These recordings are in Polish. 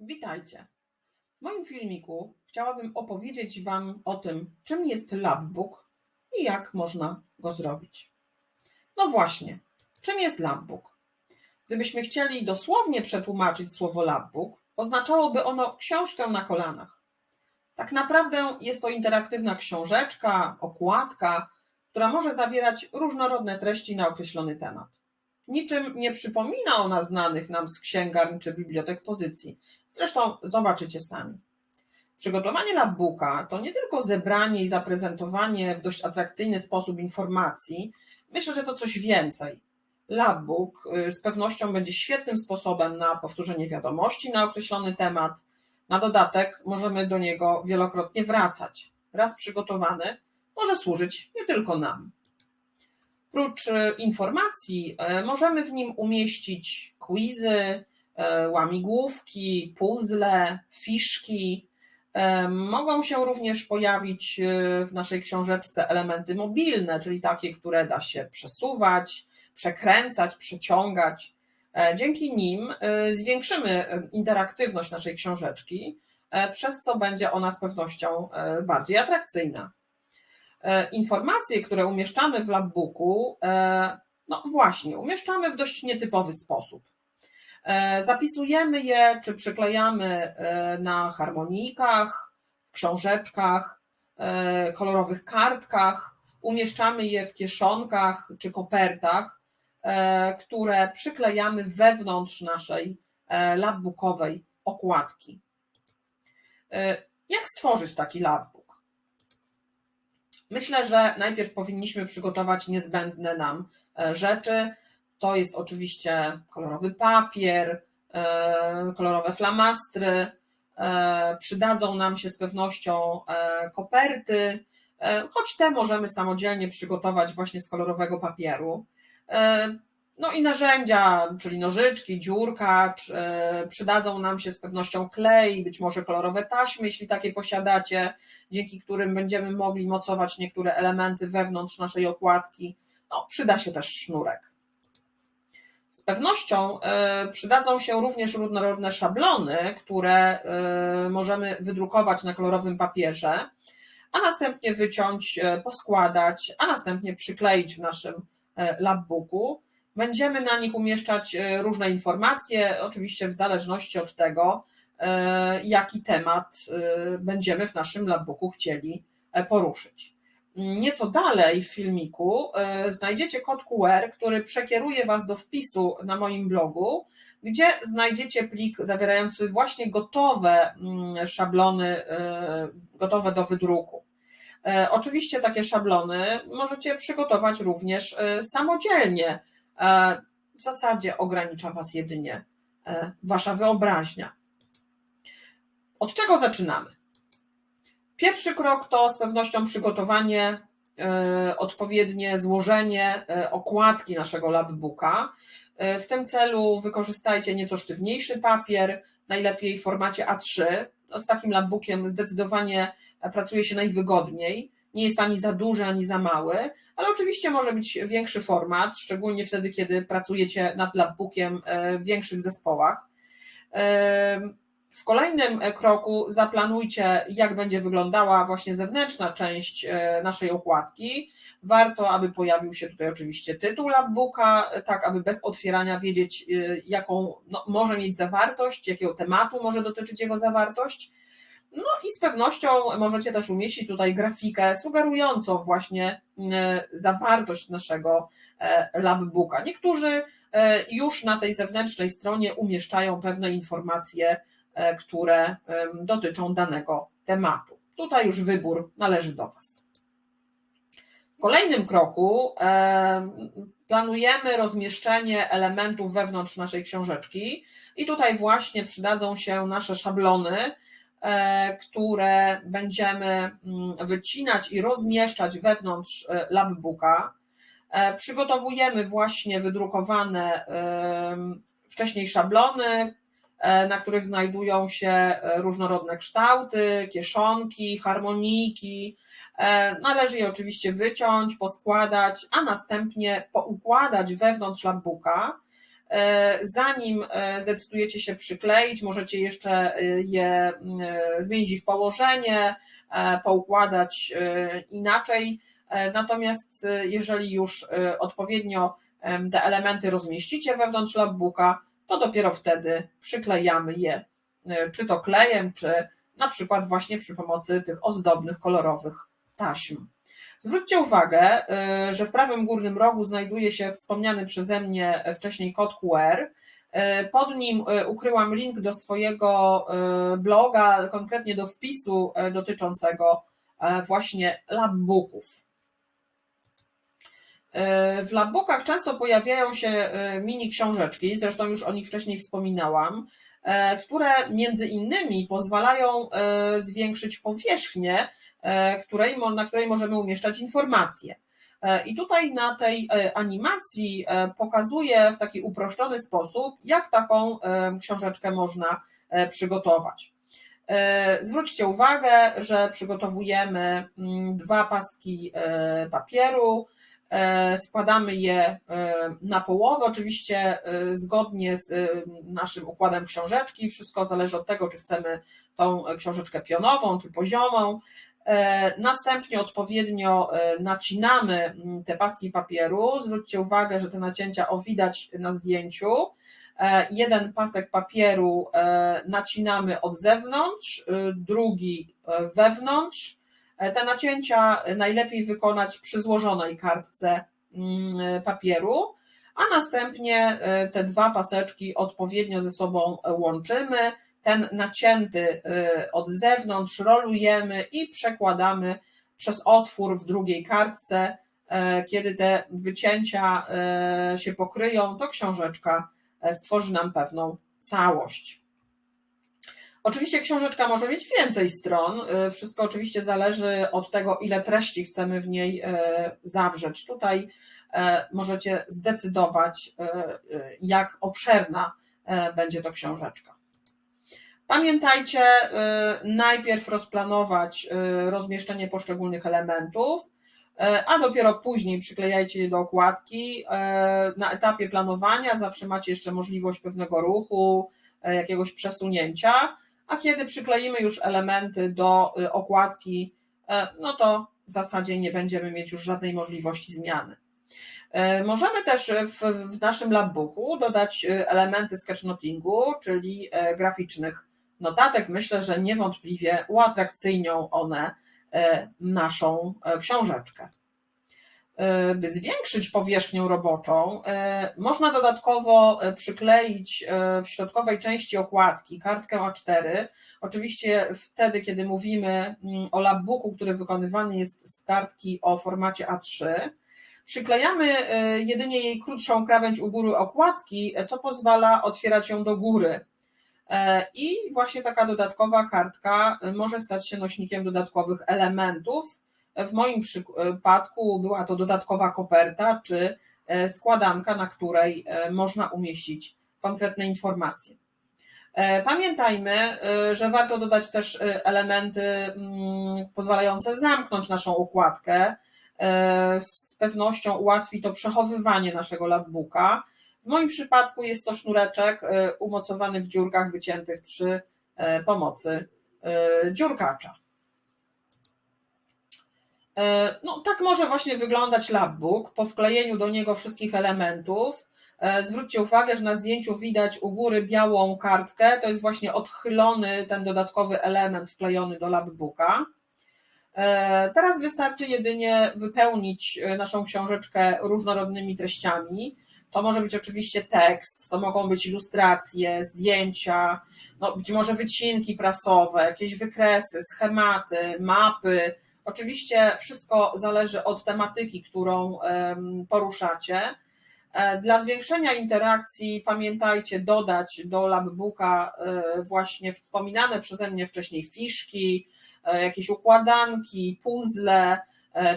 Witajcie. W moim filmiku chciałabym opowiedzieć Wam o tym, czym jest Labbook i jak można go zrobić. No właśnie, czym jest Labbook? Gdybyśmy chcieli dosłownie przetłumaczyć słowo Labbook, oznaczałoby ono książkę na kolanach. Tak naprawdę jest to interaktywna książeczka, okładka, która może zawierać różnorodne treści na określony temat. Niczym nie przypomina ona znanych nam z księgarni czy bibliotek pozycji. Zresztą zobaczycie sami. Przygotowanie labbooka to nie tylko zebranie i zaprezentowanie w dość atrakcyjny sposób informacji. Myślę, że to coś więcej. Labbook y, z pewnością będzie świetnym sposobem na powtórzenie wiadomości na określony temat. Na dodatek możemy do niego wielokrotnie wracać. Raz przygotowany może służyć nie tylko nam. Prócz e, informacji e, możemy w nim umieścić quizy, e, łamigłówki, puzzle, fiszki. Mogą się również pojawić w naszej książeczce elementy mobilne, czyli takie, które da się przesuwać, przekręcać, przeciągać. Dzięki nim zwiększymy interaktywność naszej książeczki, przez co będzie ona z pewnością bardziej atrakcyjna. E, informacje, które umieszczamy w labbooku, e, no właśnie, umieszczamy w dość nietypowy sposób. E, zapisujemy je czy przyklejamy na harmonikach, książeczkach, kolorowych kartkach, umieszczamy je w kieszonkach czy kopertach, które przyklejamy wewnątrz naszej labbookowej okładki. Jak stworzyć taki labbook? Myślę, że najpierw powinniśmy przygotować niezbędne nam e, rzeczy. To jest oczywiście kolorowy papier, e, kolorowe flamastry. E, przydadzą nam się z pewnością koperty, choć te możemy samodzielnie przygotować właśnie z kolorowego papieru. No i narzędzia, czyli nożyczki, dziurkacz, e, przydadzą nam się z pewnością klej, być może kolorowe taśmy, jeśli takie posiadacie, dzięki którym będziemy mogli mocować niektóre elementy wewnątrz naszej okładki. No, przyda się też sznurek. Z pewnością e, przydadzą się również różnorodne szablony, które e, możemy wydrukować na kolorowym papierze, a następnie wyciąć, poskładać, a następnie przykleić w naszym labbooku. Będziemy na nich umieszczać e, różne informacje, oczywiście w zależności od tego, e, jaki temat e, będziemy w naszym labbooku chcieli poruszyć. Nieco dalej w filmiku znajdziecie kod QR, który przekieruje Was do wpisu na moim blogu, gdzie znajdziecie plik zawierający właśnie gotowe mm, szablony, gotowe do wydruku. Oczywiście takie szablony możecie przygotować również samodzielnie w zasadzie ogranicza Was jedynie e, Wasza wyobraźnia. Od czego zaczynamy? Pierwszy krok to z pewnością przygotowanie, e, odpowiednie złożenie okładki naszego labbooka. W tym celu wykorzystajcie nieco sztywniejszy papier, najlepiej w formacie A3. No, z takim labbookiem zdecydowanie pracuje się najwygodniej nie jest ani za duży, ani za mały, ale oczywiście może być większy format, szczególnie wtedy, kiedy pracujecie nad labbookiem e, w większych zespołach. E, w kolejnym kroku zaplanujcie, jak będzie wyglądała właśnie zewnętrzna część e, naszej okładki. Warto, aby pojawił się tutaj oczywiście tytuł labbooka, tak aby bez otwierania wiedzieć, jaką no, może mieć zawartość, jakiego tematu może dotyczyć jego zawartość no i z pewnością możecie też umieścić tutaj grafikę sugerującą właśnie e, zawartość naszego e, labbooka. Niektórzy e, już na tej zewnętrznej stronie umieszczają pewne informacje, które dotyczą danego tematu. Tutaj już wybór należy do Was. W kolejnym kroku planujemy rozmieszczenie elementów wewnątrz naszej książeczki i tutaj właśnie przydadzą się nasze szablony, E, które będziemy mm, wycinać i rozmieszczać wewnątrz e, labbooka. E, przygotowujemy właśnie wydrukowane wcześniej szablony, na których znajdują się różnorodne kształty, kieszonki, harmoniki. Należy je oczywiście wyciąć, poskładać, a następnie poukładać wewnątrz labbooka Zanim zdecydujecie się przykleić, możecie jeszcze je zmienić ich położenie, poukładać inaczej. Natomiast jeżeli już odpowiednio te elementy rozmieścicie wewnątrz labbooka, to dopiero wtedy przyklejamy je, czy to klejem, czy na przykład właśnie przy pomocy tych ozdobnych, kolorowych taśm. Zwróćcie uwagę, y, że w prawym górnym rogu znajduje się wspomniany przeze mnie wcześniej kod QR. Y, pod nim y, ukryłam link do swojego bloga, konkretnie do wpisu dotyczącego właśnie labbooków. W labbookach często pojawiają się mini książeczki, zresztą już o nich wcześniej wspominałam, które między innymi pozwalają zwiększyć powierzchnię której, na której możemy umieszczać informacje. E, I tutaj na tej e, animacji pokazuję w taki uproszczony sposób, jak taką książeczkę można przygotować. Zwróćcie uwagę, że przygotowujemy mm, dwa paski papieru, składamy je na połowę, oczywiście zgodnie z naszym układem książeczki. Wszystko zależy od tego, czy chcemy tą książeczkę pionową, czy poziomą. E, następnie odpowiednio e, nacinamy mm, te paski papieru. Zwróćcie uwagę, że te nacięcia o widać na zdjęciu. E, jeden pasek papieru nacinamy od zewnątrz, drugi wewnątrz. Te nacięcia najlepiej wykonać przy złożonej kartce mm, papieru, a następnie te dwa paseczki odpowiednio ze sobą łączymy ten nacięty y, od zewnątrz rolujemy i przekładamy przez otwór w drugiej kartce. E, kiedy te wycięcia e, się pokryją, to książeczka stworzy nam pewną całość. Oczywiście książeczka może mieć więcej stron. Wszystko oczywiście zależy od tego, ile treści chcemy w niej zawrzeć. Tutaj możecie zdecydować, jak obszerna będzie to książeczka. Pamiętajcie, y, najpierw rozplanować y, rozmieszczenie poszczególnych elementów, y, a dopiero później przyklejajcie je do okładki. Na etapie planowania zawsze macie jeszcze możliwość pewnego ruchu, jakiegoś przesunięcia, a kiedy przykleimy już elementy do okładki, no to w zasadzie nie będziemy mieć już żadnej możliwości zmiany. Możemy też w, w naszym labbooku dodać elementy sketchnotingu, czyli graficznych notatek, myślę, że niewątpliwie uatrakcyjnią one e, naszą e, książeczkę. E, by zwiększyć powierzchnię roboczą, można dodatkowo przykleić w środkowej części okładki kartkę A4. Oczywiście wtedy, kiedy mówimy mm, o labbooku, który wykonywany jest z kartki o formacie A3, przyklejamy jedynie jej krótszą krawędź u góry okładki, co pozwala otwierać ją do góry I właśnie taka dodatkowa kartka może stać się nośnikiem dodatkowych elementów. W moim przypadku była to dodatkowa koperta czy e, składanka, na której e, można umieścić konkretne informacje. Pamiętajmy, że warto dodać też elementy mm, pozwalające zamknąć naszą okładkę. Z pewnością ułatwi to przechowywanie naszego labbooka w moim przypadku jest to sznureczek e, umocowany w dziurkach wyciętych przy e, pomocy e, dziurkacza. No, tak może właśnie wyglądać labbook po wklejeniu do niego wszystkich elementów. Zwróćcie uwagę, że na zdjęciu widać u góry białą kartkę, to jest właśnie odchylony ten dodatkowy element wklejony do labbooka. Teraz wystarczy jedynie wypełnić naszą książeczkę różnorodnymi treściami. To może być oczywiście tekst, to mogą być ilustracje, zdjęcia, no być może wycinki prasowe, jakieś wykresy, schematy, mapy. Oczywiście wszystko zależy od tematyki, którą poruszacie. E, dla zwiększenia interakcji pamiętajcie dodać do labbooka e, właśnie wspominane przeze mnie wcześniej fiszki, e, jakieś układanki, puzzle,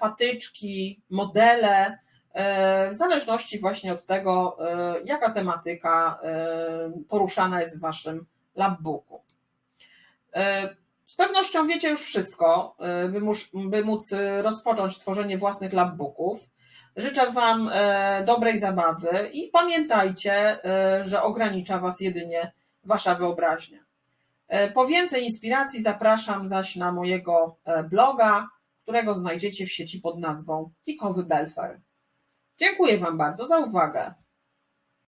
patyczki, modele. E, w zależności właśnie od tego, e, jaka tematyka e, poruszana jest w Waszym labbooku. Z pewnością wiecie już wszystko, by móc rozpocząć tworzenie własnych labbooków. Życzę Wam dobrej zabawy i pamiętajcie, że ogranicza Was jedynie Wasza wyobraźnia. Po więcej inspiracji zapraszam zaś na mojego bloga, którego znajdziecie w sieci pod nazwą Kikowy Belfer. Dziękuję Wam bardzo za uwagę.